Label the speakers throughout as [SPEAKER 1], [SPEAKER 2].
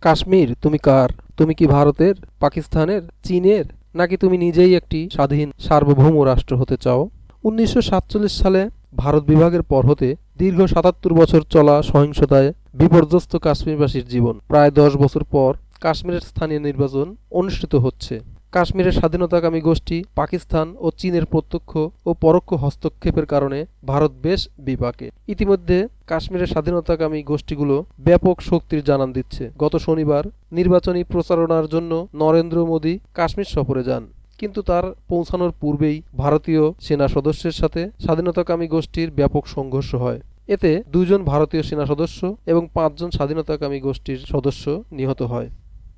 [SPEAKER 1] কাশ্মীর, তুমি কার? তুমি কি ভারতের, পাকিস্তানের, চীনের, নাকি তুমি নিজেই একটি স্বাধীন সার্বভৌম রাষ্ট্র হতে চাও? উনিশশো সাতচল্লিশ সালে ভারত বিভাগের পর হতে দীর্ঘ সাতাত্তর বছর চলা সহিংসতায় বিপর্যস্ত কাশ্মীরবাসীর জীবন। প্রায় দশ বছর পর কাশ্মীরের স্থানীয় নির্বাচন অনুষ্ঠিত হচ্ছে। কাশ্মীরের স্বাধীনতাকামী গোষ্ঠী পাকিস্তান ও চীনের প্রত্যক্ষ ও পরোক্ষ হস্তক্ষেপের কারণে ভারত বেশ বিপাকে। ইতিমধ্যে কাশ্মীরের স্বাধীনতাকামী গোষ্ঠীগুলো ব্যাপক শক্তির জানান দিচ্ছে। গত শনিবার নির্বাচনী প্রচারণার জন্য নরেন্দ্র মোদী কাশ্মীর সফরে যান। কিন্তু তার পৌঁছানোর পূর্বেই ভারতীয় সেনা সদস্যের সাথে স্বাধীনতাকামী গোষ্ঠীর ব্যাপক সংঘর্ষ হয়। এতে দুজন ভারতীয় সেনা সদস্য এবং পাঁচজন স্বাধীনতাকামী গোষ্ঠীর সদস্য নিহত হয়।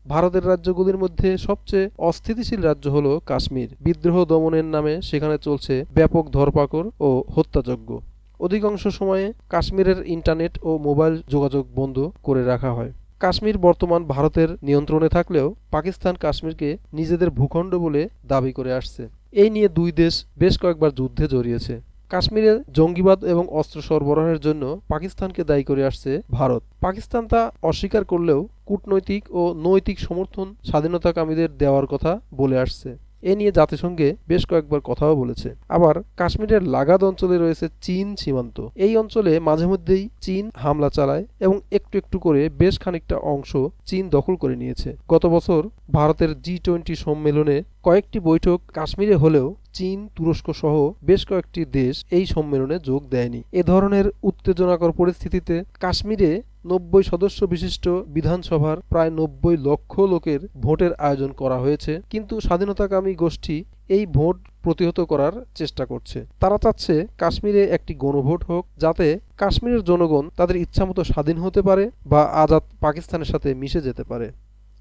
[SPEAKER 1] ভারতের রাজ্যগুলির মধ্যে সবচেয়ে অস্থিতিশীল রাজ্য হল কাশ্মীর। বিদ্রোহ দমনের নামে সেখানে চলছে ব্যাপক ধরপাকড় ও হত্যাযজ্ঞ। অধিকাংশ সময়ে কাশ্মীরের ইন্টারনেট ও মোবাইল যোগাযোগ বন্ধ করে রাখা হয়। কাশ্মীর বর্তমান ভারতের নিয়ন্ত্রণে থাকলেও পাকিস্তান কাশ্মীরকে নিজেদের ভূখণ্ড বলে দাবি করে আসছে। এই নিয়ে দুই দেশ বেশ কয়েকবার যুদ্ধে জড়িয়েছে। কাশ্মীরে জঙ্গিবাদ এবং অস্ত্র সরবরাহের জন্য পাকিস্তানকে দায়ী করে আসছে ভারত। পাকিস্তান তা অস্বীকার করলেও কূটনৈতিক ও নৈতিক সমর্থন স্বাধীনতাকামীদের দেওয়ার কথা বলে আসছে। এ নিয়ে জাতিসংঘে বেশ কয়েকবার কথাও বলেছে। আবার কাশ্মীরের লাগাদ অঞ্চলে রয়েছে চীন সীমান্ত। এই অঞ্চলে মাঝে মধ্যেই চীন হামলা চালায় এবং একটু একটু করে বেশ খানিকটা অংশ চীন দখল করে নিয়েছে। গত বছর ভারতের জি টোয়েন্টি সম্মেলনে কয়েকটি বৈঠক কাশ্মীরে হলেও চীন, তুরস্ক সহ বেশ কয়েকটি দেশ এই সম্মেলনে যোগ দেয়নি। এ ধরনের উত্তেজনাকর পরিস্থিতিতে কাশ্মীরে নব্বই সদস্য বিশিষ্ট বিধানসভার প্রায় নব্বই লক্ষ লোকের ভোটের আয়োজন করা হয়েছে, কিন্তু স্বাধীনতাকামী গোষ্ঠী এই ভোট প্রতিহত করার চেষ্টা করছে। তারা চাচ্ছে কাশ্মীরে একটি গণভোট হোক, যাতে কাশ্মীরের জনগণ তাদের ইচ্ছামতো স্বাধীন হতে পারে বা আজাদ পাকিস্তানের সাথে মিশে যেতে পারে।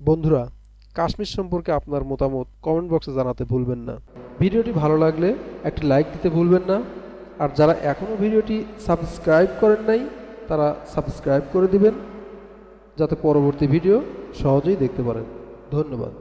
[SPEAKER 1] বন্ধুরা, কাশ্মীর সম্পর্কে আপনার মতামত কমেন্ট বক্সে জানাতে ভুলবেন না। ভিডিওটি ভালো লাগলে একটি লাইক দিতে ভুলবেন না। আর যারা এখনও ভিডিওটি সাবস্ক্রাইব করেন নাই, তারা সাবস্ক্রাইব করে দিবেন, যাতে পরবর্তী ভিডিও সহজেই দেখতে পারেন। ধন্যবাদ।